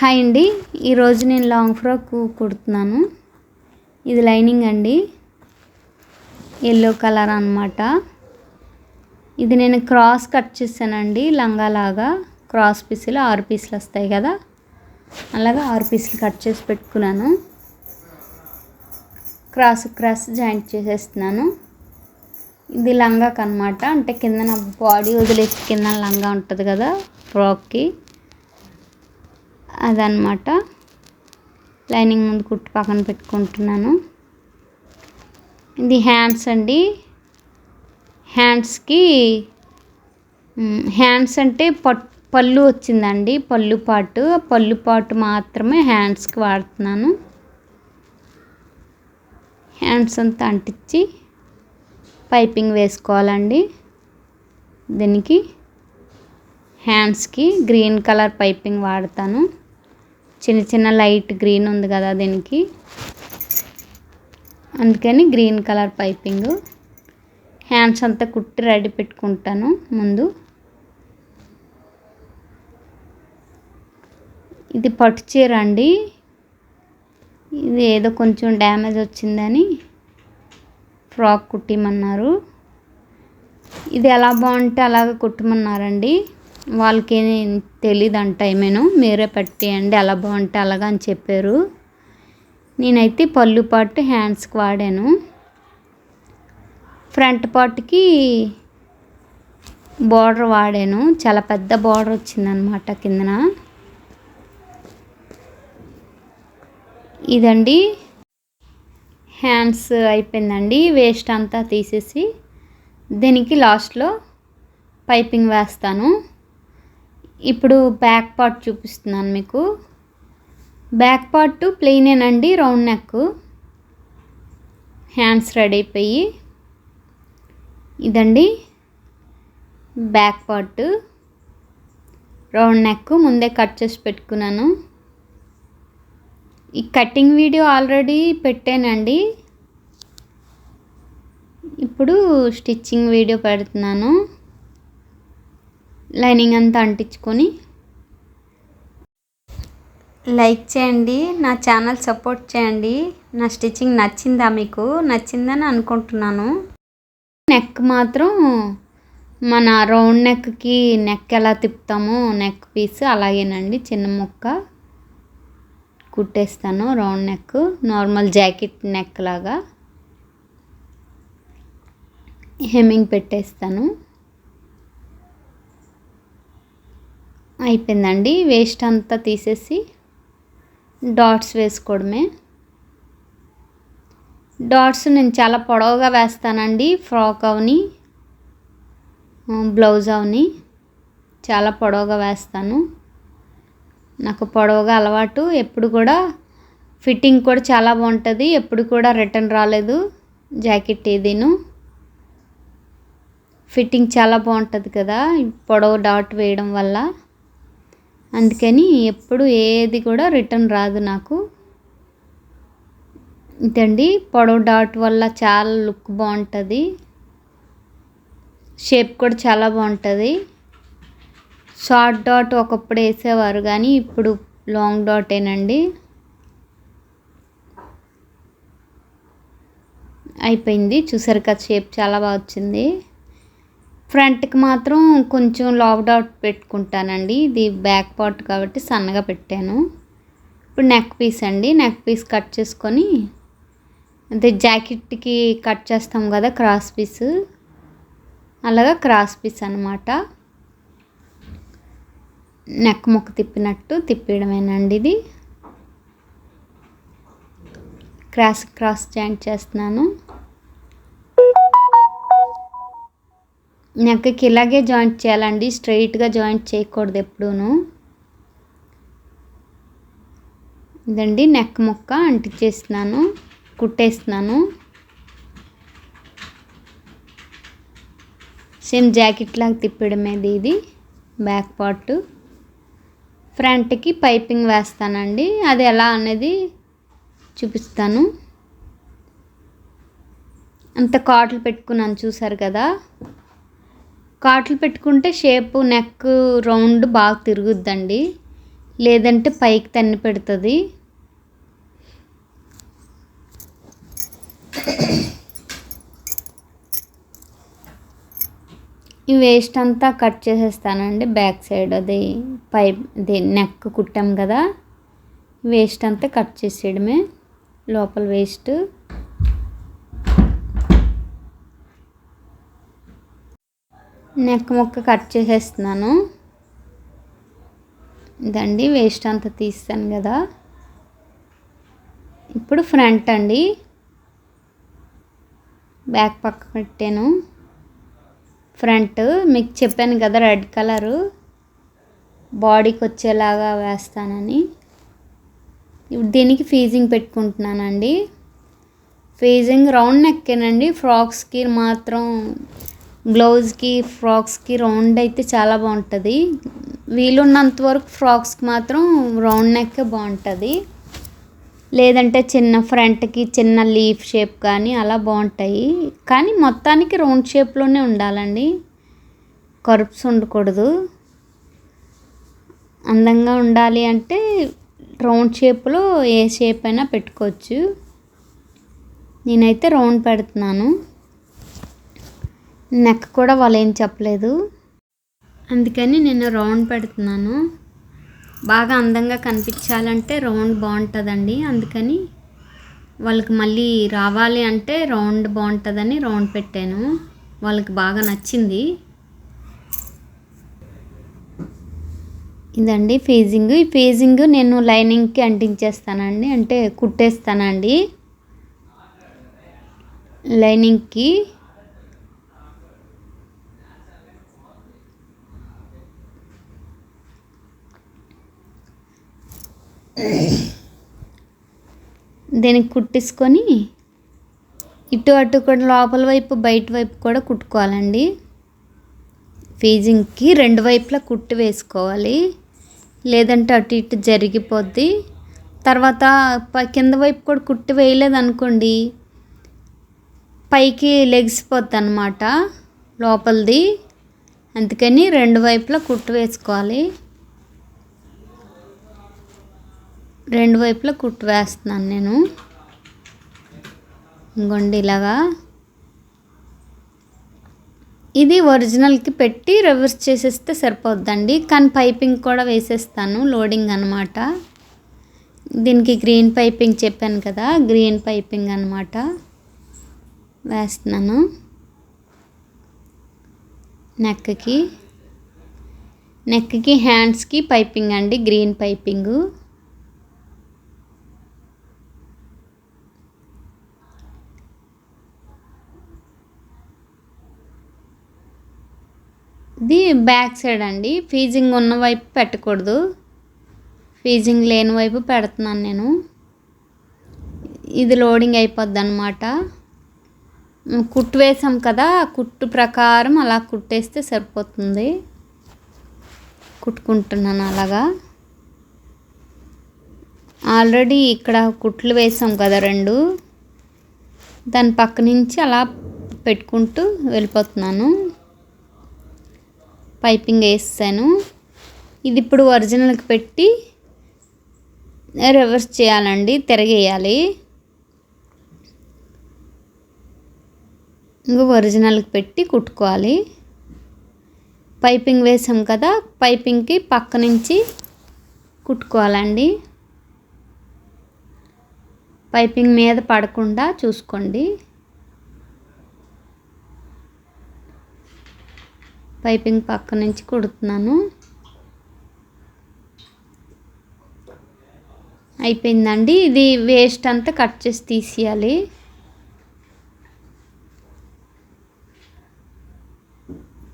Hi అండి. ఈరోజు నేను లాంగ్ ఫ్రాక్ కుడుతున్నాను. ఇది లైనింగ్ అండి. ఎల్లో కలర్ అనమాట ఇది నేను క్రాస్ కట్ చేశానండి. లంగా లాగా క్రాస్ పీసులు ఆరు పీసులు వస్తాయి కదా. అలాగా ఆరు పీసులు కట్ చేసి పెట్టుకున్నాను. క్రాస్ క్రాస్ జాయింట్ చేసేస్తున్నాను. ఇది లంగాకి అనమాట అంటే కింద నా బాడీ వదిలేసి కింద లంగా ఉంటుంది కదా ఫ్రాక్కి. అదనమాట లైనింగ్ ముందు కుట్టు పక్కన పెట్టుకుంటున్నాను. ఇది హ్యాండ్స్ అండి. హ్యాండ్స్కి హ్యాండ్స్ అంటే పట్ పళ్ళు వచ్చిందండి పళ్ళు పాటు. పళ్ళు పాటు మాత్రమే హ్యాండ్స్కి వాడుతున్నాను. హ్యాండ్స్ అంతా అంటించి పైపింగ్ వేసుకోవాలండి. దీనికి హ్యాండ్స్కి గ్రీన్ కలర్ పైపింగ్ వాడతాను. చిన్న చిన్న లైట్ గ్రీన్ ఉంది కదా దీనికి. అందుకని గ్రీన్ కలర్ పైపింగ్. హ్యాండ్స్ అంతా కుట్టి రెడీ పెట్టుకుంటాను ముందు. ఇది పట్టు చీర అండి. ఇది ఏదో కొంచెం డ్యామేజ్ వచ్చిందని ఫ్రాక్ కుట్టిమన్నారు. ఇది ఎలా బాగుంటే అలాగ కుట్టమన్నారండి. వాళ్ళకి తెలియదంట ఏమేనో మీరే పెట్టేయండి ఎలా బాగుంటే అలాగా అని చెప్పారు. నేనైతే పళ్ళు పాటు హ్యాండ్స్కి వాడాను. ఫ్రంట్ పార్ట్కి బార్డర్ వాడాను. చాలా పెద్ద బార్డర్ వచ్చిందనమాట కిందన. ఇదండి. హ్యాండ్స్ అయిపోయిందండి. వేస్ట్ అంతా తీసేసి దీనికి లాస్ట్లో పైపింగ్ వేస్తాను. ఇప్పుడు బ్యాక్ పార్ట్ చూపిస్తున్నాను మీకు. బ్యాక్ పార్ట్ ప్లెయినేనండి రౌండ్ నెక్ హ్యాండ్స్ రెడీ అయిపోయి. ఇదండి. బ్యాక్ పార్ట్ రౌండ్ నెక్ ముందే కట్ చేసి పెట్టుకున్నాను. ఈ కటింగ్ వీడియో ఆల్రెడీ పెట్టానండి. ఇప్పుడు స్టిచ్చింగ్ వీడియో పెడుతున్నాను. లైనింగ్ అంతా అంటించుకొని లైక్ చేయండి నా ఛానల్ సపోర్ట్ చేయండి. నా స్టిచ్చింగ్ నచ్చిందా మీకు? నచ్చిందని అనుకుంటున్నాను. నెక్ మాత్రం మన రౌండ్ నెక్కి నెక్ ఎలా తిప్పుతామో నెక్ పీస్ అలాగేనండి. చిన్న ముక్క కుట్టేస్తాను round neck. Normal jacket neck లాగా. హెమ్మింగ్ పెట్టేస్తాను. అయిపోయిందండి. వేస్ట్ అంతా తీసేసి డాట్స్ వేసుకోవడమే. డాట్స్ నేను చాలా పొడవుగా వేస్తానండి. ఫ్రాక్ అవని బ్లౌజ్ అవని చాలా పొడవుగా వేస్తాను. నాకు పొడవుగా అలవాటు. ఎప్పుడు కూడా ఫిట్టింగ్ కూడా చాలా బాగుంటుంది. ఎప్పుడు కూడా రిటర్న్ రాలేదు. జాకెట్ ఏదీను. ఫిట్టింగ్ చాలా బాగుంటుంది కదా. పొడవు డాట్ వేయడం వల్ల. అందుకని ఎప్పుడు ఏది కూడా రిటర్న్ రాదు నాకు. ఇదండి పొడవు డాట్ వల్ల చాలా లుక్ బాగుంటుంది. షేప్ కూడా చాలా బాగుంటుంది. షార్ట్ డాట్ ఒకప్పుడు వేసేవారు కానీ ఇప్పుడు లాంగ్ డాటేనండి. అయిపోయింది చూసారు కదా షేప్ చాలా బాగా వచ్చింది. ఫ్రంట్కి మాత్రం కొంచెం లాంగ్ డాట్ పెట్టుకుంటానండి. ఇది బ్యాక్ పార్ట్ కాబట్టి సన్నగా పెట్టాను. ఇప్పుడు నెక్ పీస్ అండి. నెక్ పీస్ కట్ చేసుకొని అంటే జాకెట్కి కట్ చేస్తాం కదా క్రాస్ పీస్. అలాగా క్రాస్ పీస్ అనమాట నెక్ ముక్క తిప్పినట్టు తిప్పేయడమేనండి ఇది. క్రాస్ క్రాస్ జాయింట్ చేస్తున్నాను. నెక్కి ఇలాగే జాయింట్ చేయాలండి. స్ట్రైట్గా జాయింట్ చేయకూడదు ఎప్పుడూను. ఇదండి నెక్ ముక్క అంటించేస్తున్నాను కుట్టేస్తున్నాను. సేమ్ జాకెట్ లాగా తిప్పడమేది ఇది. బ్యాక్ పార్ట్ ఫ్రంట్కి పైపింగ్ వేస్తానండి. అది ఎలా అనేది చూపిస్తాను. అంత కాట్లు పెట్టుకున్నాను చూసారు కదా. కాట్లు పెట్టుకుంటే షేపు నెక్ రౌండ్ బాగా తిరుగుద్దండి. లేదంటే పైకి తన్ని పెడుతుంది. ఈ వేస్ట్ అంతా కట్ చేసేస్తానండి బ్యాక్ సైడ్ అది పై అది నెక్ కుట్టాం కదా వేస్ట్ అంతా కట్ చేసేయడమే లోపల వేస్ట్ నెక్ ముక్క కట్ చేసేస్తున్నాను. ఇదండి వేస్ట్ అంతా తీస్తాను కదా. ఇప్పుడు ఫ్రంట్ అండి. బ్యాక్ పక్క పెట్టాను. ఫ్రంట్ మీకు చెప్పాను కదా రెడ్ కలరు బాడీకి వచ్చేలాగా వేస్తానని. ఇప్పుడు దీనికి ఫీజింగ్ పెట్టుకుంటున్నానండి. ఫీజింగ్ రౌండ్ నెక్కేనండి ఫ్రాక్స్కి మాత్రం బ్లౌజ్కి ఫ్రాక్స్కి రౌండ్ అయితే చాలా బాగుంటుంది వీలున్నంత వరకు ఫ్రాక్స్కి మాత్రం రౌండ్ నెక్కే బాగుంటుంది లేదంటే చిన్న ఫ్రంట్కి చిన్న లీఫ్ షేప్ కానీ అలా బాగుంటాయి కానీ మొత్తానికి రౌండ్ షేప్లోనే ఉండాలండి. కరుప్స్ ఉండకూడదు. అందంగా ఉండాలి అంటే రౌండ్ షేప్లో ఏ షేప్ అయినా పెట్టుకోవచ్చు. నేనైతే రౌండ్ పెడుతున్నాను. నెక్ కూడా వాళ్ళు ఏం చెప్పలేదు. అందుకని నేను రౌండ్ పెడుతున్నాను. బాగా అందంగా కనిపించాలంటే రౌండ్ బాగుంటుందండి. అందుకని వాళ్ళకి మళ్ళీ రావాలి అంటే రౌండ్ బాగుంటుందని రౌండ్ పెట్టాను. వాళ్ళకి బాగా నచ్చింది. ఇదండి ఫేజింగ్ ఈ ఫేజింగ్ నేను లైనింగ్కి అంటించేస్తానండి. అంటే కుట్టేస్తానండి. లైనింగ్కి దీనికి కుట్టేసుకొని ఇటు అటు కూడా లోపల వైపు బయట వైపు కూడా కుట్టుకోవాలండి. ఫీజింగ్కి రెండు వైపులా కుట్టి వేసుకోవాలి. లేదంటే అటు ఇటు జరిగిపోద్ది. తర్వాత కింద వైపు కూడా కుట్టి వేయలేదనుకోండి పైకి లెగిసిపోద్ది అనమాట లోపలిది. అందుకని రెండు వైపులా కుట్టు వేసుకోవాలి. రెండు వైపులా కుట్టు వేస్తున్నాను నేను. ఇంకోండి ఇలాగా. ఇది ఒరిజినల్కి పెట్టి రివర్స్ చేసేస్తే సరిపోద్దండి. కానీ పైపింగ్ కూడా వేసేస్తాను లోడింగ్ అనమాట దీనికి గ్రీన్ పైపింగ్ చెప్పాను కదా గ్రీన్ పైపింగ్ అనమాట వేస్తున్నాను. నెక్కి నెక్కి హ్యాండ్స్కి పైపింగ్ అండి గ్రీన్ పైపింగు ఇది బ్యాక్ సైడ్ అండి. ఫీజింగ్ ఉన్న వైపు పెట్టకూడదు. ఫీజింగ్ లేని వైపు పెడుతున్నాను నేను. ఇది లోడింగ్ అయిపోద్ది అనమాట కుట్టు వేసాం కదా కుట్టు ప్రకారం అలా కుట్టేస్తే సరిపోతుంది. కుట్టుకుంటున్నాను అలాగా. ఆల్రెడీ ఇక్కడ కుట్లు వేసాం కదా రెండు. దాని పక్క నుంచి అలా పెట్టుకుంటూ వెళ్ళిపోతున్నాను. పైపింగ్ వేసాను ఇది ఇప్పుడు ఒరిజినల్కి పెట్టి రివర్స్ చేయాలండి తిరగేయాలి. ఇంకా ఒరిజినల్కి పెట్టి కుట్టుకోవాలి. పైపింగ్ వేసాం కదా పైపింగ్కి పక్క నుంచి కుట్టుకోవాలండి. పైపింగ్ మీద పడకుండా చూసుకోండి. పైపింగ్ పక్క నుంచి కుడుతున్నాను. అయిపోయిందండి. ఇది వేస్ట్ అంతా కట్ చేసి తీసేయాలి.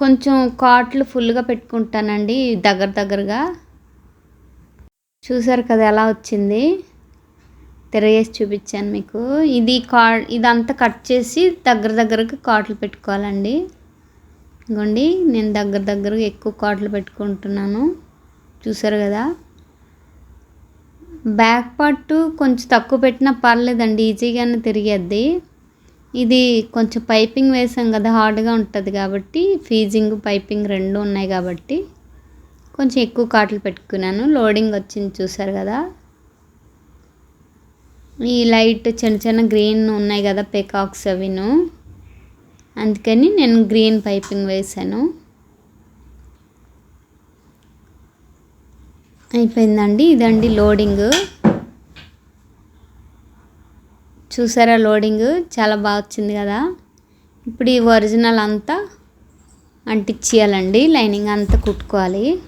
కొంచెం కాట్లు ఫుల్గా పెట్టుకుంటానండి దగ్గర దగ్గరగా. చూసారు కదా ఎలా వచ్చింది? తిరగేసి చూపించాను మీకు. ఇది కా ఇదంతా కట్ చేసి దగ్గర దగ్గరగా కాట్లు పెట్టుకోవాలండి. ఇగోండి నేను దగ్గర దగ్గరగా ఎక్కువ కాట్లు పెట్టుకుంటున్నాను. చూసారు కదా? బ్యాక్ పార్ట్ కొంచెం తక్కువ పెట్టినా పర్లేదండి ఈజీగానే తిరిగేద్ది. ఇది కొంచెం పైపింగ్ వేసాం కదా హార్డ్గా ఉంటుంది కాబట్టి ఫీజింగ్ పైపింగ్ రెండు ఉన్నాయి కాబట్టి కొంచెం ఎక్కువ కాట్లు పెట్టుకున్నాను. లోడింగ్ వచ్చింది చూసారు కదా? ఈ లైట్ చిన్న చిన్న గ్రీన్ ఉన్నాయి కదా పెకాక్స్ అవిను. అందుకని నేను గ్రీన్ పైపింగ్ వేసాను. అయిపోయిందండి ఇదండి లోడింగ్. చూసారా లోడింగ్? చాలా బాగా వచ్చింది కదా. ఇప్పుడు ఈ ఒరిజినల్ అంతా అంటించేయాలండి లైనింగ్ అంతా కుట్టుకోవాలి.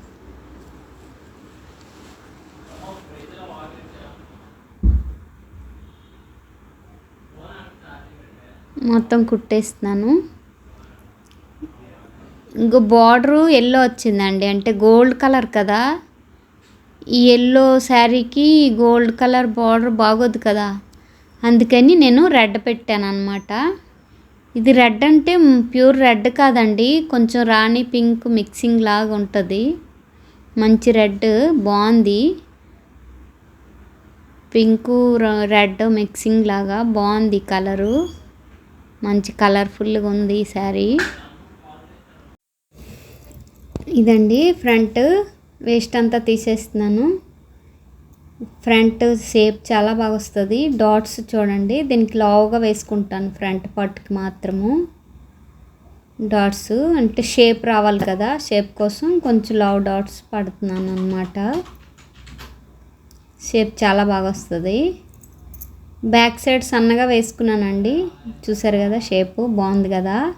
మొత్తం కుట్టేస్తున్నాను. ఇంకో బార్డరు ఎల్లో వచ్చిందండి. అంటే గోల్డ్ కలర్ కదా. ఈ ఎల్లో శారీకి గోల్డ్ కలర్ బార్డర్ బాగోదు కదా. అందుకని నేను రెడ్ పెట్టాను అనమాట ఇది రెడ్ అంటే ప్యూర్ రెడ్ కాదండి. కొంచెం రాణి పింక్ మిక్సింగ్ లాగా ఉంటుంది. మంచి రెడ్ బాగుంది. పింకు రెడ్ మిక్సింగ్ లాగా బాగుంది కలరు మంచి కలర్ఫుల్గా ఉంది ఈ శారీ. ఇదండి ఫ్రంట్. వేస్ట్ అంతా తీసేస్తున్నాను. ఫ్రంట్ షేప్ చాలా బాగా వస్తుంది. డాట్స్ చూడండి. దీనికి లావుగా వేసుకుంటాను ఫ్రంట్ పట్టుకి మాత్రము. డాట్స్ అంటే షేప్ రావాలి కదా. షేప్ కోసం కొంచెం లావ్ డాట్స్ పడుతున్నాను అనమాట షేప్ చాలా బాగా వస్తుంది. బ్యాక్ సైడ్ సన్నగా వేసుకున్నానండి. చూసారు కదా షేపు బాగుంది కదా.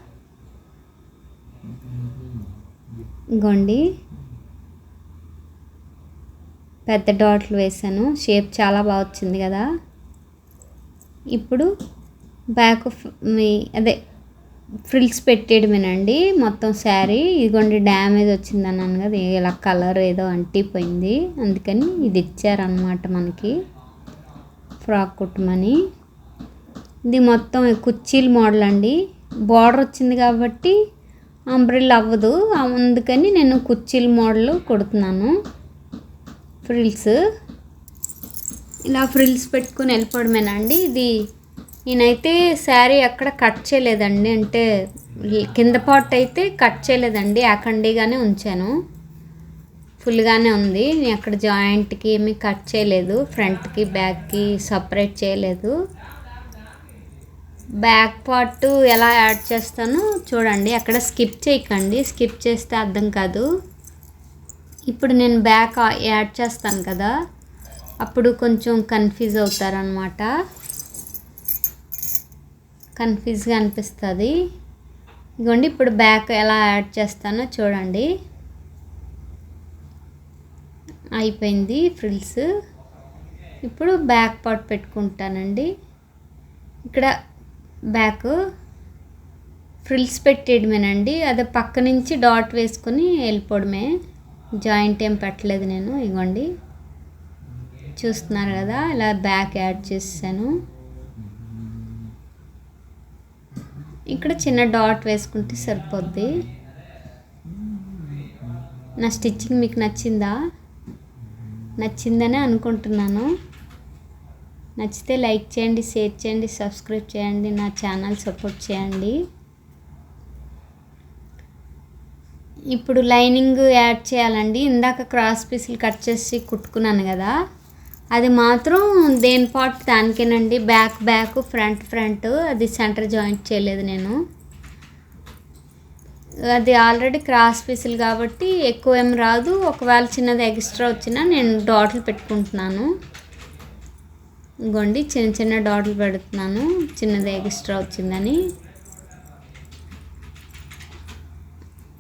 గొండి పెద్ద డాట్లు వేసాను షేప్ చాలా బాగా వచ్చింది కదా. ఇప్పుడు బ్యాక్ మీ అదే ఫ్రిల్స్ పెట్టేయడమేనండి. మొత్తం శారీ. ఇదిగోండి డ్యామేజ్ వచ్చింది అన్నాను కదా ఇలా కలర్ ఏదో అంటిపోయింది. అందుకని ఇది ఇచ్చారనమాట మనకి. ఫ్రాక్ కుట్టమని. ఇది మొత్తం కుర్చీలు మోడల్ అండి. బార్డర్ వచ్చింది కాబట్టి అంబ్రిల్ అవ్వదు. అందుకని నేను కుర్చీల మోడల్ కుడుతున్నాను. ఫ్రిల్స్. ఇలా ఫ్రిల్స్ పెట్టుకుని వెళ్ళిపోవడమేనండి. ఇది నేనైతే శారీ ఎక్కడ కట్ చేయలేదండి. అంటే కింద పార్ట్ అయితే కట్ చేయలేదండి. అఖండిగానే ఉంచాను. ఫుల్గానే ఉంది. నేను అక్కడ జాయింట్కి ఏమీ కట్ చేయలేదు. ఫ్రంట్కి బ్యాక్కి సపరేట్ చేయలేదు. బ్యాక్ పార్ట్ ఎలా యాడ్ చేస్తానో చూడండి. అక్కడ స్కిప్ చేయకండి. స్కిప్ చేస్తే అర్థం కాదు. ఇప్పుడు నేను బ్యాక్ యాడ్ చేస్తాను కదా. అప్పుడు కొంచెం కన్ఫ్యూజ్ అవుతారనమాట కన్ఫ్యూజ్గా అనిపిస్తుంది. ఇదిగోండి ఇప్పుడు బ్యాక్ ఎలా యాడ్ చేస్తానో చూడండి. అయిపోయింది ఫ్రిల్స్. ఇప్పుడు బ్యాక్ పార్ట్ పెట్టుకుంటానండి. ఇక్కడ బ్యాక్ ఫ్రిల్స్ పెట్టేయడమేనండి. అదే పక్క నుంచి డాట్ వేసుకొని వెళ్ళిపోవడమే. జాయింట్ ఏం పెట్టలేదు నేను ఇగోండి. చూస్తున్నారు కదా ఇలా బ్యాక్ యాడ్ చేసాను ఇక్కడ చిన్న డాట్ వేసుకుంటే సరిపోద్ది. నా స్టిచ్చింగ్ మీకు నచ్చిందా? నచ్చిందనే అనుకుంటున్నాను. నచ్చితే లైక్ చేయండి షేర్ చేయండి సబ్స్క్రైబ్ చేయండి నా ఛానల్ సపోర్ట్ చేయండి. ఇప్పుడు లైనింగ్ యాడ్ చేయాలండి. ఇందాక క్రాస్ పీసులు కట్ చేసి కుట్టుకున్నాను కదా అది మాత్రం దేని పాటు దానికేనండి. బ్యాక్ బ్యాక్ ఫ్రంట్ ఫ్రంట్ అది సెంటర్ జాయింట్ చేయలేదు నేను. అది ఆల్రెడీ క్రాస్ పీసులు కాబట్టి ఎక్కువ ఏం రాదు. ఒకవేళ చిన్నది ఎక్స్ట్రా వచ్చినా నేను డాట్లు పెట్టుకుంటున్నాను. ఇంకోండి చిన్న చిన్న డాట్లు పెడుతున్నాను. చిన్నది ఎక్స్ట్రా వచ్చిందని.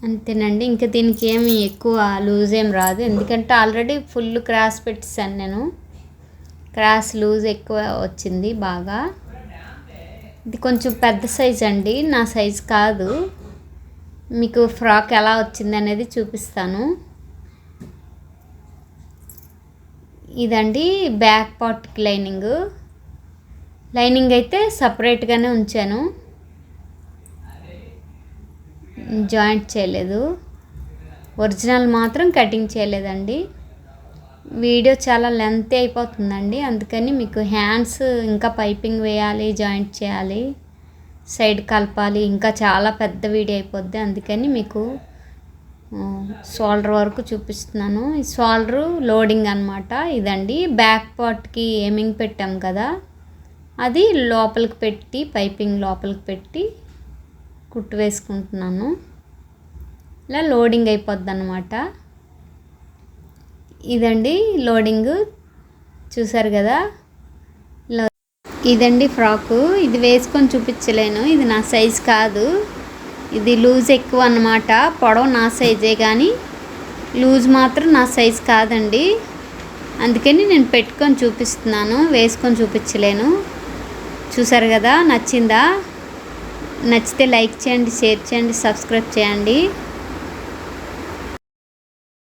అంతేనండి. ఇంకా దీనికి ఏమి ఎక్కువ లూజ్ ఏం రాదు. ఎందుకంటే ఆల్రెడీ ఫుల్ క్రాస్ పెట్టేసాను నేను. క్రాస్ లూజ్ ఎక్కువ వచ్చింది బాగా. ఇది కొంచెం పెద్ద సైజ్ అండి. నా సైజ్ కాదు. మీకు ఫ్రాక్ ఎలా వచ్చింది అనేది చూపిస్తాను. ఇదండి బ్యాక్ పార్ట్కి లైనింగ్. లైనింగ్ అయితే సపరేట్గానే ఉంచాను. జాయింట్ చేయలేదు. ఒరిజినల్ మాత్రం కటింగ్ చేయలేదండి. వీడియో చాలా లెంత్ అయిపోతుందండి. అందుకని మీకు హ్యాండ్స్ ఇంకా పైపింగ్ వేయాలి జాయింట్ చేయాలి. సైడ్ కలపాలి. ఇంకా చాలా పెద్ద వీడియో అయిపోద్ది. అందుకని మీకు షోల్డర్ వరకు చూపిస్తున్నాను. ఈ షోల్డర్ లోడింగ్ అనమాట ఇదండి. బ్యాక్ పార్ట్కి ఏమింగ్ పెట్టాం కదా. అది లోపలికి పెట్టి పైపింగ్ లోపలికి పెట్టి కుట్టు వేసుకుంటున్నాను. ఇలా లోడింగ్ అయిపోద్ది అనమాట ఇదండి లోడింగ్ చూసారు కదా? ఇదండి ఫ్రాకు. ఇది వేసుకొని చూపించలేను. ఇది నా సైజ్ కాదు. ఇది లూజ్ ఎక్కువ అన్నమాట. పొడవు నా సైజే కానీ లూజ్ మాత్రం నా సైజ్ కాదండి. అందుకని నేను పెట్టుకొని చూపిస్తున్నాను. వేసుకొని చూపించలేను. చూసారు కదా? నచ్చిందా? నచ్చితే లైక్ చేయండి షేర్ చేయండి సబ్స్క్రైబ్ చేయండి.